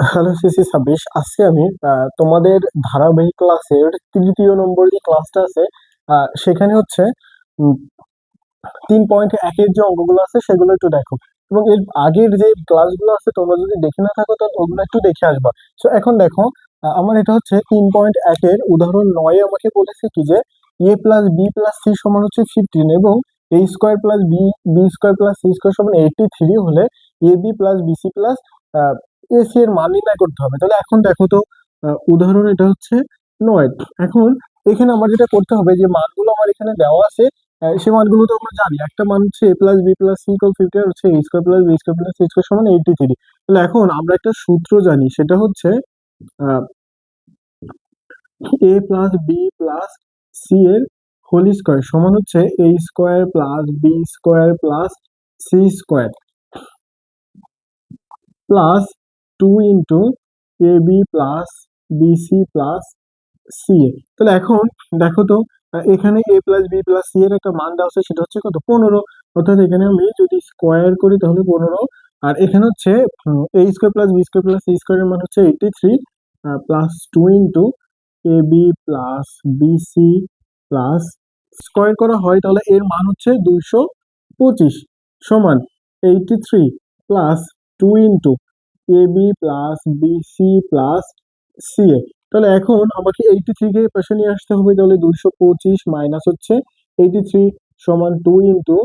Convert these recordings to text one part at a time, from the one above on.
Hello CC ছাব্বিশ, আজকে আমি তোমাদের ধারাবাহিক ক্লাসের তৃতীয় নম্বর যে ক্লাসটা আছে সেখানে হচ্ছে তিন পয়েন্ট একের যে অঙ্কগুলো আছে সেগুলো একটু দেখো। এবং এর আগের যে ক্লাসগুলো আছে, তোমরা যদি দেখে না থাকো, তাহলে ওগুলো একটু দেখে আসবা। তো এখন দেখো আমার এটা হচ্ছে তিন পয়েন্ট একের উদাহরণ নয়ে আমাকে বলেছে কি যে, A plus B plus C সমান হচ্ছে ফিফটিন এবং A square plus B B square plus C square সমান এইটি থ্রি হলে A B plus BC plus AC এর মান নির্ণয় করতে হবে। তাহলে এখন দেখো তো উদাহরণ এটা হচ্ছে নয়। এখন এখানে আমার যেটা করতে হবে যে, মানগুলো আমার এখানে দেওয়া আছে সে মানগুলো তো আমরা জানি। একটা মান হচ্ছে A plus B plus C equal fifty আর হচ্ছে A square plus B square plus C square সমান এইটি থ্রি তাহলে এখন আমরা একটা সূত্র জানি, সেটা হচ্ছে A plus B plus C এর হোল স্কোয়ার সমান হচ্ছে A square plus B square plus C square plus two into A B plus BC plus C A তাহলে এখন দেখো তো এখানে A plus B plus C এর একটা মান দেওয়া আছে সেটা হচ্ছে কত? পনেরো। অর্থাৎ এখানে আমি যদি স্কোয়ার করি তাহলে পনেরো। আর এখানে হচ্ছে A square plus B square plus C স্কোয়ারের মান হচ্ছে eighty three plus two into A B plus BC plus square করা হয়, তাহলে এর মান হচ্ছে দুইশো পঁচিশ সমান eighty three plus two into A B plus BC plus C A তাহলে এখন আমাকে এইটি থ্রিকে পাশে নিয়ে আসতে হবে, তাহলে দুইশো পঁচিশ মাইনাস হচ্ছে এইটি থ্রি সমান two into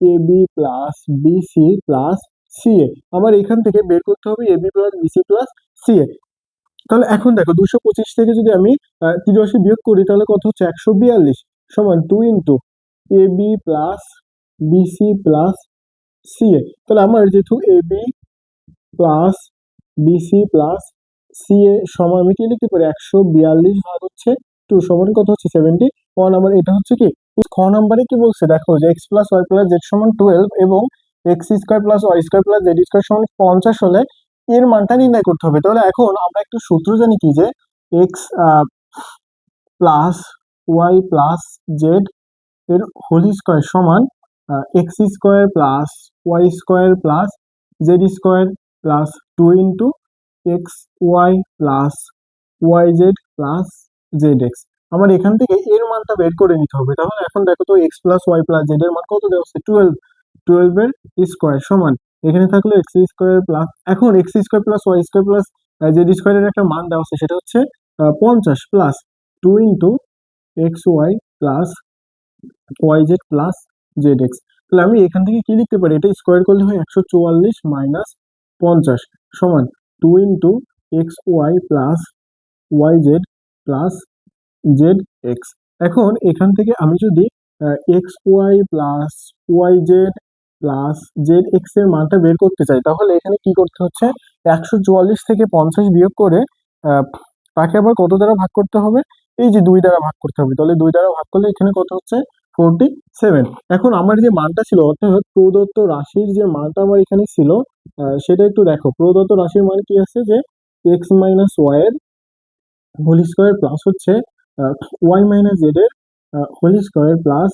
A B plus BC plus C A আমার এখান থেকে বের করতে হবে A B plus BC plus C A তাহলে এখন দেখো দুশো পঁচিশ থেকে যদি আমি তিরাশি বিয়োগ করি, তাহলে কত হচ্ছে? একশো বিয়াল্লিশ সমান two into A B plus BC plus C A তাহলে আমার যেহেতু A B plus BC plus C A সমান আমি কি লিখতে পারি একশো বিয়াল্লিশ ভাগ হচ্ছে টু সমান কত হচ্ছে সেভেন্টি ওয়ান আমার এটা হচ্ছে কি? খ নাম্বারে কি বলছে? দেখো যে X plus Y plus Z সমান টুয়েলভ এবং X square plus Y square plus Z square সমান পঞ্চাশ হলে এর মানটা নির্ণয় করতে হবে। তাহলে এখন আমরা একটু সূত্র জানি কি যে X plus Y plus Z এর হোল স্কোয়ার সমান X square plus Y square plus Z square plus two into X Y plus Y Z plus Z X আমার এখান থেকে এর মানটা বের করে নিতে হবে। তাহলে এখন দেখো তো X plus Y plus Z এর মান কত দেওয়া হচ্ছে? টুয়েলভ টুয়েলভ এর স্কোয়ার সমান। এখানে থাকল এক্স স্কোয়ার প্লাস এখন X square plus Y square plus Z স্কোয়ারের একটা মান দেওয়া আছে সেটা হচ্ছে পঞ্চাশ plus two into X Y plus Y Z plus Z X তাহলে আমি এখান থেকে কি লিখতে পারি? এটা স্কোয়ার করলে হয় একশো চুয়াল্লিশ মাইনাস পঞ্চাশ। সমান two into X Y plus Y Z plus Z X এখন এখান থেকে আমি যদি X Y plus Y Z plus Z এক্সের মানটা বের করতে চাই, তাহলে এখানে কি করতে হচ্ছে? একশো চুয়াল্লিশ থেকে পঞ্চাশ বিয়োগ করে তাকে আবার কত দ্বারা ভাগ করতে হবে? এই যে দুই দ্বারা ভাগ করতে হবে। তাহলে দুই দ্বারা ভাগ করলে এখানে কত হচ্ছে? ফোরটি সেভেন এখন আমার যে মানটা ছিল, অর্থাৎ প্রদত্ত রাশির যে মানটা আমার এখানে ছিল সেটা একটু দেখো। প্রদত্ত রাশির মান কি আছে যে এক্স মাইনাস ওয়াই এর হোল স্কোয়ার প্লাস হচ্ছে ওয়াই মাইনাস জেড এর whole square plus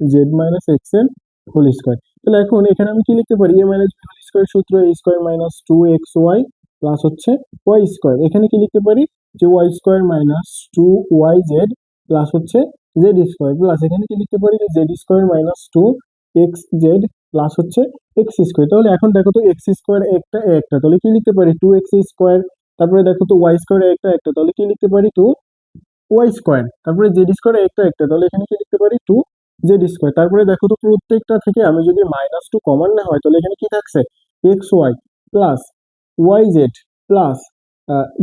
Z minus এক্সের হোল স্কোয়ার তাহলে এখন এখানে আমি কি লিখতে পারি? এ মাইনাস হোল স্কোয়ার সূত্র A square minus two X Y plus হচ্ছে ওয়াই স্কোয়ার এখানে কি লিখতে পারি? যে Y square minus two Y Z plus হচ্ছে জেড স্কোয়ার প্লাস এখানে কি লিখতে পারি? যে Z square minus two X Z plus হচ্ছে এক্স স্কোয়ার তাহলে এখন দেখো তো এক্স স্কোয়ার একটা একটা। তাহলে কি লিখতে পারি? টু এক্স স্কোয়ার তারপরে দেখো তো ওয়াই স্কোয়ার একটা একটা। তাহলে কি লিখতে পারি? টু ওয়াই স্কোয়ার তারপরে জেড স্কোয়ার একটা একটা। তাহলে এখানে কি লিখতে পারি? টু জেড স্কোয়ার তারপরে দেখো তো প্রত্যেকটা থেকে আমি যদি মাইনাস টু কমন না হয়, তাহলে এখানে কি থাকছে? X Y plus Y Z plus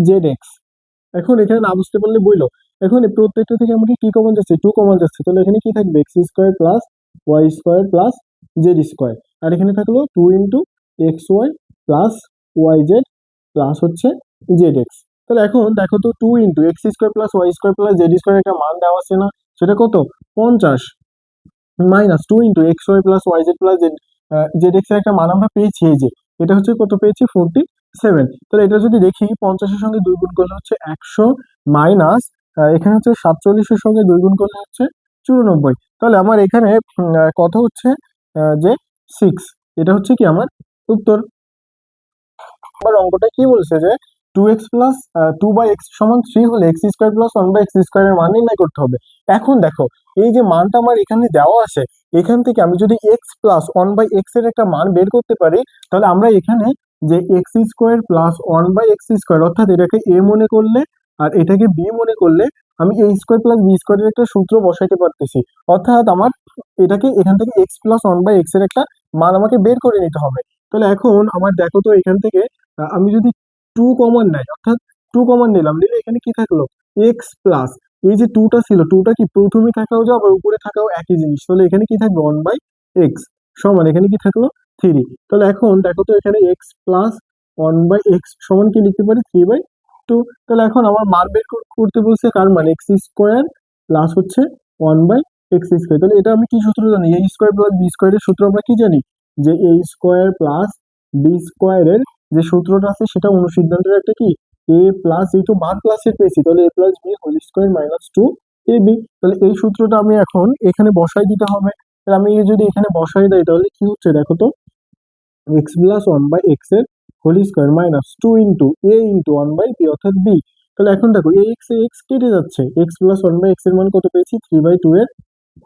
Z X এখন এখানে না বুঝতে পারলে বইলো। এখন প্রত্যেকটা থেকে আমাকে কি কমন যাচ্ছে? টু কমন যাচ্ছে। তাহলে এখানে কি থাকবে? X square plus Y square plus Z square আর এখানে থাকল two into X Y plus Y Z plus হচ্ছে জেড এক্স তাহলে এখন দেখো তো two into X square plus Y square plus Z square একটা মান দেওয়া আছে না? সেটা কত? পঞ্চাশ minus two into X Y plus Y Z plus Z Z এক্সের একটা মান আমরা পেয়েছি এই যে। এটা হচ্ছে কত পেয়েছি? ফোরটি সেভেন তাহলে এটা যদি দেখি, পঞ্চাশের সঙ্গে দুই গুণ করলে হচ্ছে একশো মাইনাস এখানে হচ্ছে সাতচল্লিশের সঙ্গে দুই গুণ করলে হচ্ছে চুরানব্বই। তাহলে আমার এখানে কত হচ্ছে যে সিক্স এটা হচ্ছে কি আমার উত্তর। আমার অঙ্কটা কি বলছে যে two X plus two by X সমান থ্রি হলে X square plus one by X স্কোয়ারের মান নির্ণয় করতে হবে। এখন দেখো, এই যে মানটা আমার এখানে দেওয়া আছে, এখান থেকে আমি যদি এক্স প্লাস ওয়ান বাই এক্সের একটা মান বের করতে পারি, তাহলে আমরা এখানে যে X square plus one by X square অর্থাৎ এটাকে এ মনে করলে আর এটাকে বি মনে করলে আমি এ স্কোয়ার প্লাস বি স্কোয়ারের একটা সূত্র বসাইতে পারতেছি। অর্থাৎ আমার এটাকে এখান থেকে এক্স প্লাস ওয়ান বাই এক্সের একটা মান আমাকে বের করে নিতে হবে। তাহলে এখন আমার দেখো তো এখান থেকে আমি যদি টু কমন নেই, অর্থাৎ টু কমন নিলাম, নিলে এখানে কি থাকল? এক্স প্লাস এই যে টুটা ছিল টুটা কি প্রথমে থাকাও যাও আবার উপরে থাকাও একই জিনিস। তাহলে এখানে কি থাকবে? ওয়ান বাই এক্স সমান, এখানে কি থাকল? থ্রি তাহলে এখন দেখো তো এখানে X plus one by X সমান কি লিখতে পারি? থ্রি বাই টু, তাহলে এখন আমার মান বের কর- করতে বলছে কার মান? এক্স স্কোয়ার প্লাস হচ্ছে ওয়ান বাই এক্স স্কোয়ার তাহলে এটা আমি কি সূত্র জানি? এ স্কোয়ার প্লাস বি স্কোয়ারের সূত্র আমরা কি জানি? যে এ স্কোয়ার প্লাস বি স্কোয়ারের যে সূত্রটা আছে, সেটা অনুসিদ্ধান্তের একটা কি? এ প্লাস এই তো বার প্লাসের পেয়েছি। তাহলে A plus B whole square minus two A B তাহলে এই সূত্রটা আমি এখন এখানে বসাই দিতে হবে। তাহলে আমি যদি এখানে বসাই দেই, তাহলে কি হচ্ছে দেখো তো? এক্স প্লাস ওয়ান বাই এক্সের whole square minus two into A into one by B অর্থাৎ বি। তাহলে এখন দেখো এই এক্স এক্স কেটে যাচ্ছে। এক্স প্লাস ওয়ান বাই এক্সের মান কত পেয়েছি? থ্রি বাই টু এর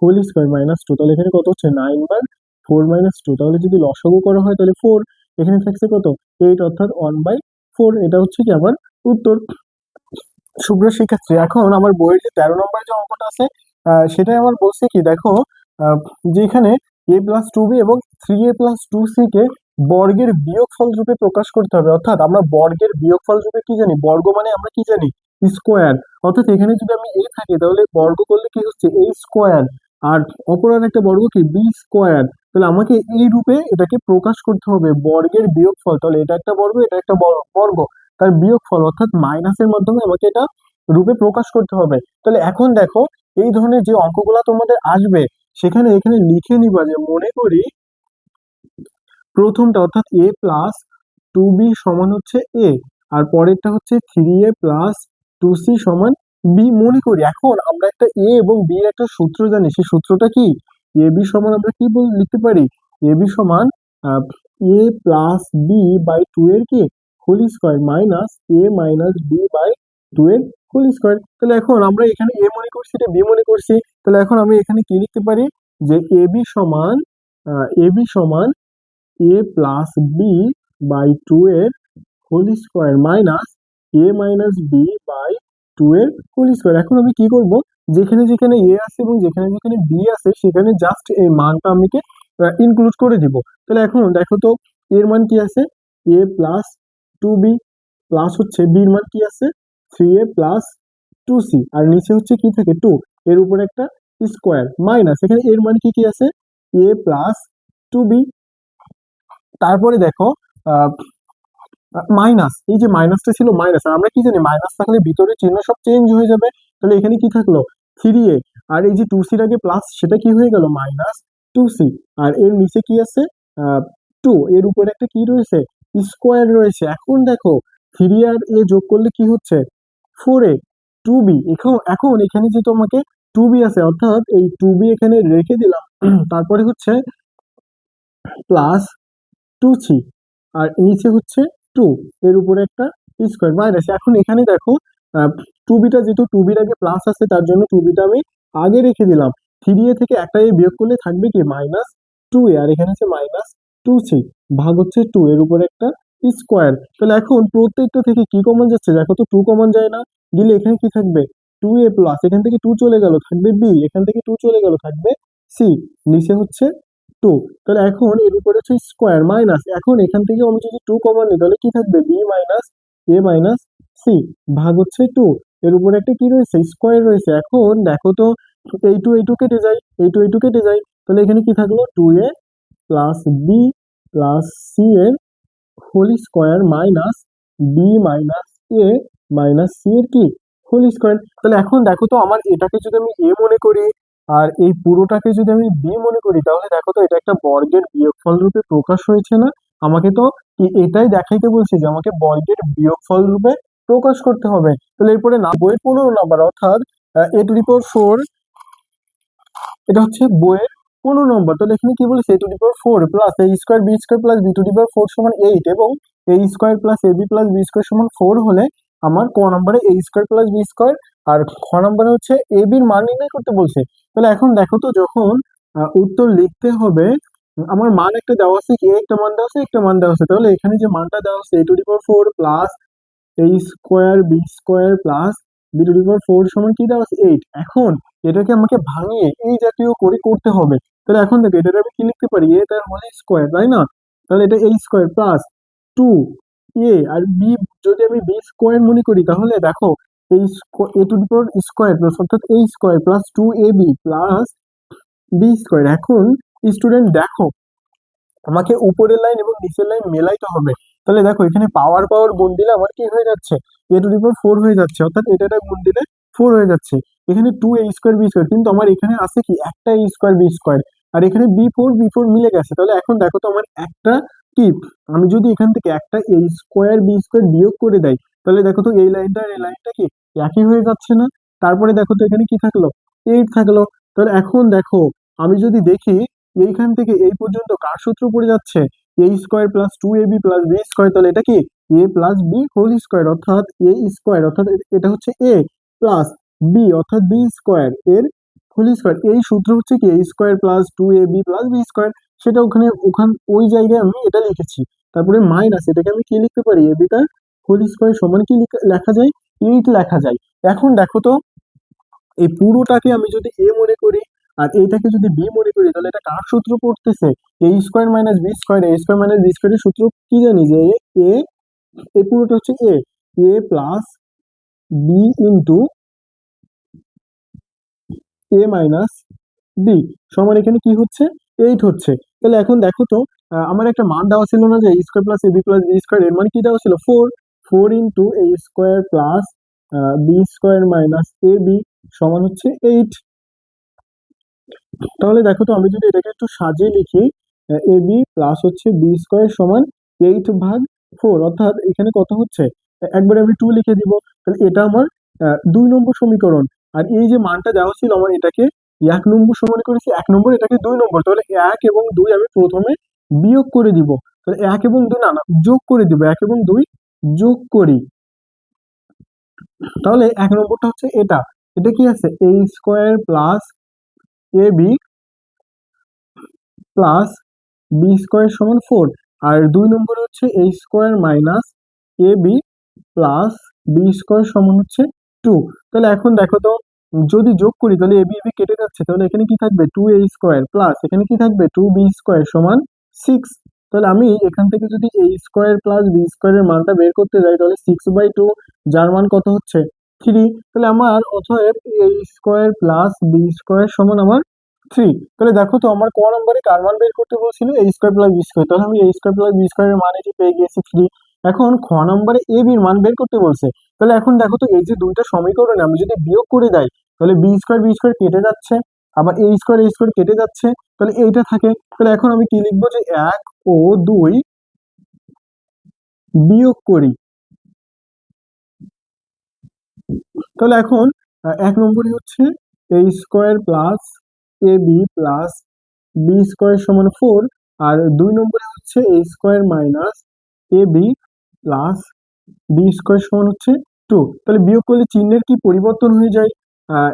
হোল স্কোয়ার মাইনাস টু। তাহলে এখানে কত হচ্ছে? নাইন বার ফোর মাইনাস টু তাহলে যদি লসাগু করা হয় তাহলে ফোর এখানে থাকছে কত? এইট অর্থাৎ ওয়ান বাই ফোর এটা হচ্ছে কি আমার উত্তর। শুভ্র শিক্ষার্থী এখন আমার বইয়ের যে তেরো নম্বরের যে অঙ্কটা আছে সেটাই আমার বলছে কি দেখো আহ, যে এ প্লাস টু বি এবং three A plus two C কে বর্গের বিয়োগফল রূপে প্রকাশ করতে হবে। অর্থাৎ আমরা বর্গের বিয়োগফল রূপে কি জানি? বর্গ মানে আমরা কি জানি? স্কোয়ার। অর্থাৎ এখানে যদি আমি এ থাকি, তাহলে বর্গ করলে কি হচ্ছে? A square. আর অপর একটা বর্গ কি? B square. তাহলে আমাকে এই রূপে এটাকে প্রকাশ করতে হবে, বর্গের বিয়োগফল। তাহলে এটা একটা বর্গ, এটা একটা বর্গ। তার বিয়োগফল, অর্থাৎ মাইনাসের মাধ্যমে আমাকে এটা রূপে প্রকাশ করতে হবে। তাহলে এখন দেখো, এই ধরনের যে অঙ্কগুলা তোমাদের আসবে, সেখানে এখানে লিখে নিবা যে মনে করি প্রথমটা অর্থাৎ এ প্লাস টু বি সমান হচ্ছে এ আর পরেরটা হচ্ছে three A plus two C সমান বি মনে করি, এখন আমরা একটা এ এবং বি এর একটা সূত্র জানি, সেই সূত্রটা কি? এ বি সমান আমরা কি বল, লিখতে পারি? এ বি সমান A plus B by two এর কি? Whole square minus A minus B by two এর হোল স্কোয়ার তাহলে এখন আমরা এখানে এ মনে করছি, এটা বি মনে করছি। তাহলে এখন আমি এখানে কি লিখতে পারি? যে এ বি সমান এ বি সমান A plus B by two এর whole square minus A minus B by two এর হোল স্কোয়ার এখন আমি কি করব? যেখানে যেখানে এ আছে এবং যেখানে যেখানে বি আছে, সেখানে জাস্ট এই মানটা আমাকে ইনক্লুড করে দিব। তাহলে এখন দেখো তো এর মান কি আছে? A plus two B plus হচ্ছে বির মান কি আছে? Three A plus two C আর নিচে হচ্ছে কি থাকে? টু এর উপরে একটা স্কোয়ার মাইনাস এখানে এর মান কি কি আছে? এ প্লাস টু বি তারপরে দেখো মাইনাস, এই যে মাইনাসটা ছিল মাইনাস, আর আমরা কি জানি, মাইনাস থাকলে ভিতরে চিহ্ন সব চেঞ্জ হয়ে যাবে। তাহলে এখানে কি থাকল? থ্রি এ আর এই যে টু সির আগে প্লাস সেটা কি হয়ে গেল? মাইনাস টু সি আর এর নিচে কি আছে? টু এর উপরে একটা কি রয়েছে? স্কোয়ার রয়েছে। এখন দেখো থ্রি আর এ যোগ করলে কি হচ্ছে? ফোর এ টু বি এখন এখন এখানে যে তোমাকে টু বি আছে, অর্থাৎ এই টু বি এখানে রেখে দিলাম। তারপরে হচ্ছে প্লাস টু সি আর নিচে হচ্ছে টু এর উপরে একটা স্কোয়ার মাইনাস এখন এখানে দেখো টু বিটা যেহেতু টু বির আগে প্লাস আছে, তার জন্য টু বিটা আমি আগে রেখে দিলাম। থ্রি এ থেকে একটা এ বিয়োগ করলে থাকবে কি? Minus two A. আর এখানে হচ্ছে মাইনাস টু সি ভাগ হচ্ছে টু এর উপরে একটা স্কোয়ার তাহলে এখন প্রত্যেকটা থেকে কি কমন যাচ্ছে? দেখো তো টু কমন যায় না। দিলে এখানে কি থাকবে? টু এ প্লাস এখান থেকে টু চলে গেল, থাকবে বি এখান থেকে টু চলে গেল, থাকবে সি নিচে হচ্ছে টু তাহলে এখন এর উপরে হচ্ছে স্কোয়ার মাইনাস এখন এখান থেকে আমি যদি টু কমন নিই, তাহলে কি থাকবে? B minus A minus C ভাগ হচ্ছে টু এর উপরে একটা কি রয়েছে? স্কোয়ার রয়েছে। এখন দেখো তো, এই টু এই টু কেটে যায় এই টু এই টু কেটে যায় তাহলে এখানে কি থাকল? Two A plus B plus C এর whole square minus B minus A minus C এর কি? হোল স্কোয়ার তাহলে এখন দেখো তো, আমার এটাকে যদি আমি এ মনে করি আর এই পুরোটাকে যদি আমি বি মনে করি, তাহলে দেখো তো এটা একটা বর্গের বিয়োগফল রূপে প্রকাশ হয়েছে না? আমাকে তো এটাই দেখাইতে বলছে যে আমাকে বর্গের বিয়োগফল রূপে প্রকাশ করতে হবে। তাহলে এরপরে না, বইয়ের পনেরো নাম্বার অর্থাৎ এ টু দি ফোর এটা হচ্ছে বইয়ের পনেরো নম্বর। তাহলে এখানে কি বলেছে? A to the four plus A square B square plus B to the four সমান এইট এবং A square plus A B plus B square সমান ফোর হলে আমার ক নম্বরে A square plus B square আর খ নম্বরে হচ্ছে এ বির মান নির্ণয় করতে বলছে। তাহলে এখন দেখো তো যখন উত্তর লিখতে হবে, আমার মান একটা দেওয়া আছে কি? একটা মান দেওয়া আছে, একটা মান দেওয়া আছে। তাহলে এখানে যে মানটা দেওয়া আছে, A to power four plus A square B square plus B to power four সমান কি দেওয়া আছে? এইট। এখন এটাকে আমাকে ভাঙিয়ে এই জাতীয় করে করতে হবে। তাহলে এখন দেখো, এটাকে আমি কি লিখতে পারি? এটা হলে স্কোয়ার, তাই না? তাহলে এটা A square plus two A R B, যদি আমি বি স্কোয়ার মনে করি, তাহলে দেখো এই A to the power square plus অর্থাৎ A square plus two A B plus B square এখন স্টুডেন্ট দেখো, আমাকে উপরের লাইন এবং নিচের লাইন মেলাইতে হবে। তাহলে দেখো, এখানে পাওয়ার পাওয়ার গুণ দিলে আমার কি হয়ে যাচ্ছে? এ টু দি পাওয়ার ফোর হয়ে যাচ্ছে। অর্থাৎ এটা গুণ দিলে ফোর হয়ে যাচ্ছে। এখানে two A square B square কিন্তু আমার এখানে আছে কি? একটা এ স্কোয়ার বি স্কোয়ার আর এখানে বি ফোর বি ফোর মিলে গেছে। তাহলে এখন দেখো তো আমার একটা কি? আমি যদি এখান থেকে একটা এ স্কোয়ার বি স্কোয়ার বিয়োগ করে দেয় তাহলে দেখো তো এই লাইনটা আর এই লাইনটা কি একই হয়ে যাচ্ছে না? তারপরে দেখো তো এখানে কি থাকল? এইট থাকল। তাহলে এখন দেখো, আমি যদি দেখি এইখান থেকে এই পর্যন্ত কার সূত্র পড়ে যাচ্ছে? A square plus two A B plus B square তাহলে এটা কি? A plus B whole square অর্থাৎ এ স্কোয়ার অর্থাৎ এটা হচ্ছে এ প্লাস বি অর্থাৎ বি স্কোয়ার এর হোল স্কোয়ার এই সূত্র হচ্ছে কি? A square plus two A B plus B square সেটা ওখানে, ওখান, ওই জায়গায় আমি এটা লিখেছি। তারপরে মাইনাস এটাকে আমি কি লিখতে পারি? এ বিটার হোল স্কোয়ার সমান কি লিখা- যায়? এইট লেখা যায়। এখন দেখো তো, এই পুরোটাকে আমি যদি এ মনে করি আর এইটাকে যদি বি মনে করি, তাহলে এটা কার সূত্র পড়তেছে? A square minus B square A square minus B স্কোয়ারের সূত্র কি জানি যে এ এই পুরোটা হচ্ছে A A plus B into A minus B সমান এখানে কি হচ্ছে? এইট হচ্ছে। তাহলে এখন দেখো তো আমার একটা মান দেওয়া ছিল না যে square plus A B plus B square এর মানে কি দেওয়া ছিল? Four four into A square plus B square minus A B সমান হচ্ছে এইট। তাহলে দেখো তো, আমি যদি এটাকে একটু সাজিয়ে লিখি, এ বি প্লাস হচ্ছে বি স্কোয়ার সমান এইট ভাগ ফোর। অর্থাৎ এখানে কত হচ্ছে? একবারে আমি টু লিখে দিব, তাহলে এটা আমার দুই নম্বর সমীকরণ। আর এই যে মানটা দেওয়া ছিল আমার এটাকে এক নম্বর সমান করেছি, এক নম্বর এটাকে দুই নম্বর। তাহলে এক এবং দুই আমি প্রথমে বিয়োগ করে দিব। তাহলে এক এবং দুই, না না, যোগ করে দিব, এক এবং দুই যোগ করি। তাহলে এক নম্বরটা হচ্ছে এটা। এটা কি আছে? A square plus A B plus B square সমান ফোর আর দুই নম্বর হচ্ছে A square minus A B plus B square সমান হচ্ছে টু তাহলে এখন দেখো তো, যদি যোগ করি, তাহলে এ বি এ বি কেটে যাচ্ছে। তাহলে এখানে কি থাকবে? টু এ স্কোয়ার প্লাস এখানে কি থাকবে? টু বি স্কোয়ার সমান সিক্স তাহলে আমি এখান থেকে যদি এ স্কোয়ার প্লাস বি স্কোয়ারের মানটা বের করতে যাই, তাহলে সিক্স বাই টু যার মান কত হচ্ছে? থ্রি তাহলে আমার অতএব A square plus B square সমান আমার থ্রি তাহলে দেখো তো আমার ক নম্বরে কার মান বের করতে বলছিল? A square plus B square তাহলে আমি এ স্কোয়ার প্লাস বি স্কোয়ারের মান এটি পেয়ে গিয়েছি? থ্রি এখন খ নম্বরে এ বির মান বের করতে বলছে। তাহলে এখন দেখো তো এই যে দুইটা সমীকরণে আমি যদি বিয়োগ করে দেই তাহলে বি স্কোয়ার বি স্কোয়ার কেটে যাচ্ছে, আবার এ স্কোয়ার এ স্কোয়ার কেটে যাচ্ছে, তাহলে এইটা থাকে। তাহলে এখন আমি কি লিখব যে এক ও দুই বিয়োগ করি। তাহলে এখন এক নম্বরে হচ্ছে A square plus A B plus B square সমান ফোর আর দুই নম্বরে হচ্ছে A square minus A B plus B square সমান হচ্ছে টু তাহলে বিয়োগ করলে চিহ্নের কি পরিবর্তন হয়ে যায়?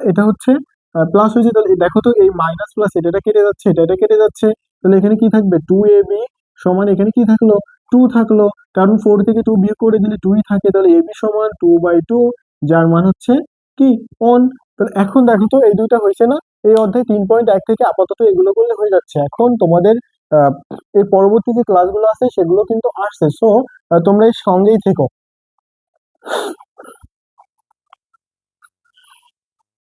এটা হচ্ছে প্লাস হয়েছে তাহলে দেখো তো এই মাইনাস প্লাস এটা এটা কেটে যাচ্ছে এটা এটা কেটে যাচ্ছে। তাহলে এখানে কি থাকবে? টু এ বি সমান এখানে কি থাকল? টু থাকল। কারণ ফোর থেকে টু বিয়োগ করে দিলে টুই থাকে, তাহলে এ বি সমান টু বাই টু যার মান হচ্ছে কি? অন তাহলে এখন দেখো তো, এই দুইটা হয়েছে না? এই অধ্যায় তিন পয়েন্ট এক থেকে আপাতত এগুলো করলে হয়ে যাচ্ছে। এখন তোমাদের এর পরবর্তী যে ক্লাসগুলো আছে, সেগুলো কিন্তু আসছে। সো তোমরা এর সঙ্গেই থেকো।